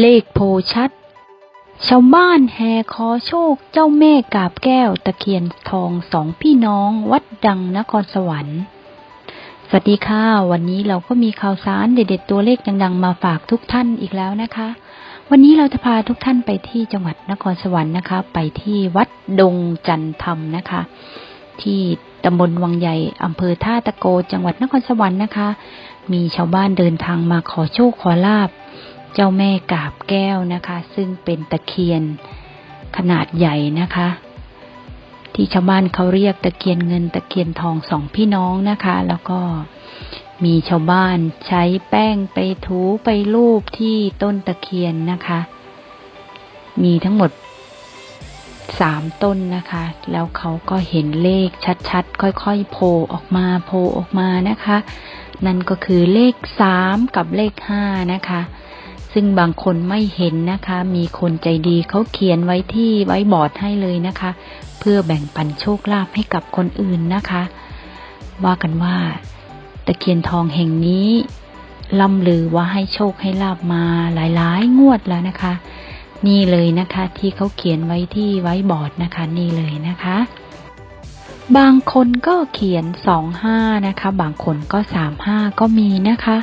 เลขโพชัด ชาวบ้านแห่ขอโชคเจ้าแม่กาบแก้วตะเคียนทองสองพี่น้องวัดดังนครสวรรค์สวัสดีค่ะ วันนี้เราก็มีข่าวสารเด็ดๆตัวเลขดังๆ มาฝากทุกท่านอีกแล้วนะคะ วันนี้เราจะพาทุกท่านไปที่จังหวัดนครสวรรค์นะคะ ไปที่วัดดงจันทรรมนะคะ ที่ตำบลวังใหญ่อำเภอท่าตะโก จังหวัดนครสวรรค์นะคะ มีชาวบ้านเดินทางมาขอโชคขอลาบ เจ้าแม่กาบแก้วนะคะ ซึ่งเป็นตะเคียนขนาดใหญ่นะคะ ที่ชาวบ้านเขาเรียกตะเคียนเงินตะเคียนทองสองพี่น้องนะคะ แล้วก็มีชาวบ้านใช้แป้งไปถูไปรูปที่ต้นตะเคียนนะคะ มีทั้งหมดสามต้นนะคะ แล้วเขาก็เห็นเลขชัดๆ ค่อยๆ โผล่ออกมาโผล่ออกมานะคะ นั่นก็คือเลขสามกับเลขห้านะคะ ซึ่งบางคนไม่เห็นนะคะ มีคนใจดีเขาเขียนไว้ที่ไว้บอร์ดให้เลยนะคะ เพื่อแบ่งปันโชคลาภให้กับคนอื่นนะคะ ว่ากันว่าตะเคียนทองแห่งนี้ล่ำลือว่าให้โชคให้ลาบมาหลายๆ งวดแล้วนะคะ นี่เลยนะคะที่เขาเขียนไว้ที่ไว้บอร์ดนะคะ นี่เลยนะคะ บางคนก็เขียนสองห้านะคะ บางคนก็สามห้าก็มีนะคะ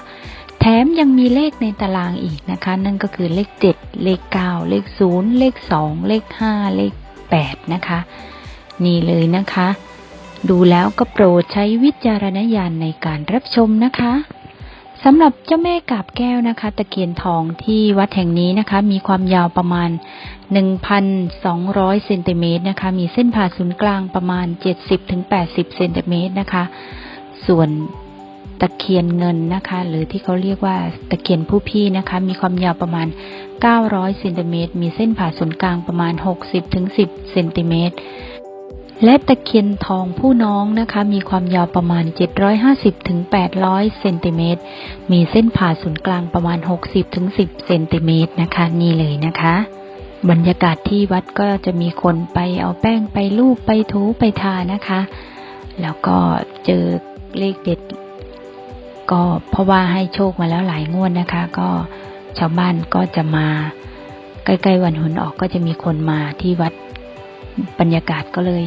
แถมยังมีเลขในตารางอีกนะคะ นั่นก็คือเลขเจ็ดเลขเก้าเลขศูนย์เลขสองเลขห้าเลขแปดนะคะ นี่เลยนะคะ ดูแล้วก็โปรดใช้วิจารณญาณในการรับชมนะคะสำหรับเจ้าแม่กาบแก้วนะคะ ตะเคียนทองที่วัดแห่งนี้นะคะ มีความยาวประมาณ 1,200เซนติเมตรนะคะ มีเส้นผ่าศูนย์กลางประมาณ 70-80เซนติเมตรนะคะ ส่วน ตะเคียนเงินนะคะ หรือที่เขาเรียกว่าตะเคียนผู้พี่นะคะ มีความยาวประมาณ 900เซนติเมตรมีเส้นผ่าศูนย์กลางประมาณ 60-10เซนติเมตรและตะเคียนทองผู้น้องนะคะ มีความยาวประมาณ 750-800เซนติเมตรมีเส้นผ่าศูนย์กลางประมาณ 60-10เซนติเมตรนะคะ นี่เลยนะคะ บรรยากาศที่วัดก็จะมีคนไปเอาแป้งไปลูบไปถูไปทานะคะ แล้วก็เจอเลขเด็ด ก็เพราะว่าให้โชคมาแล้วหลายงวดนะคะ ก็ชาวบ้านก็จะมา ใกล้ๆวันหุนออกก็จะมีคนมาที่วัดบรรยากาศก็เลย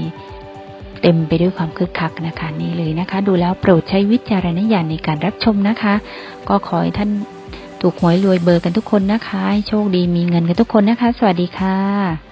เต็มไปด้วยความคึกคักนะคะนี่เลยนะคะ ดูแล้วโปรดใช้วิจารณญาณในการรับชมนะคะ ก็ขอให้ท่านถูกหวยรวยเบอร์กันทุกคนนะคะ โชคดีมีเงินกันทุกคนนะคะ สวัสดีค่ะ